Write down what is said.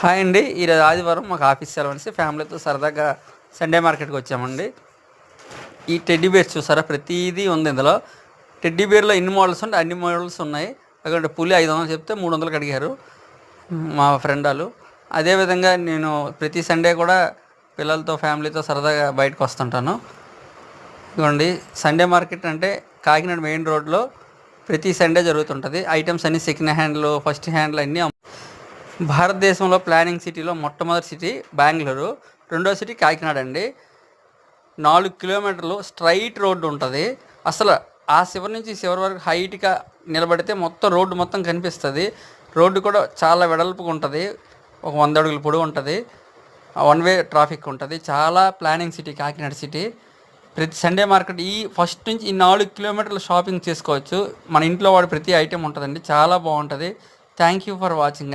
Hi అండి. ఈరోజు ఆదివారం మాకు ఆఫీస్ సెలవు ఫ్యామిలీతో సరదాగా సండే మార్కెట్కి వచ్చామండి. ఈ టెడ్డీ బేర్స్ చూసారా? ప్రతిదీ ఉంది ఇందులో. టెడ్డీ బేర్లో ఎన్ని మోడల్స్ ఉంటే అన్ని మోడల్స్ ఉన్నాయి. అక్కడ పులి ఐదు వందలు చెప్తే మూడు వందలకి అడిగారు మా ఫ్రెండ్ వాళ్ళు. అదేవిధంగా నేను ప్రతి సండే కూడా పిల్లలతో ఫ్యామిలీతో సరదాగా బయటకు వస్తుంటాను. ఇదిగోండి సండే మార్కెట్ అంటే కాకినాడ మెయిన్ రోడ్లో ప్రతి సండే జరుగుతుంటుంది. ఐటమ్స్ అన్ని సెకండ్ హ్యాండ్లు ఫస్ట్ హ్యాండ్లు అన్నీ భారతదేశంలో ప్లానింగ్ సిటీలో మొట్టమొదటి సిటీ బెంగళూరు. రెండో సిటీ కాకినాడ అండి. నాలుగు కిలోమీటర్లు స్ట్రైట్ రోడ్డు ఉంటుంది. అసలు ఆ చివరి నుంచి చివరి వరకు హైట్గా నిలబడితే మొత్తం రోడ్డు మొత్తం కనిపిస్తుంది. రోడ్డు కూడా చాలా వెడల్పుగా ఉంటుంది. ఒక వంద అడుగుల పొడవు ఉంటుంది. వన్ వే ట్రాఫిక్ ఉంటుంది. చాలా ప్లానింగ్ సిటీ కాకినాడ సిటీ. ప్రతి సండే మార్కెట్ ఈ ఫస్ట్ నుంచి ఈ నాలుగు కిలోమీటర్లు షాపింగ్ చేసుకోవచ్చు. మన ఇంట్లో వాడు ప్రతి ఐటెం ఉంటుందండి. చాలా బాగుంటుంది. Thank you for watching.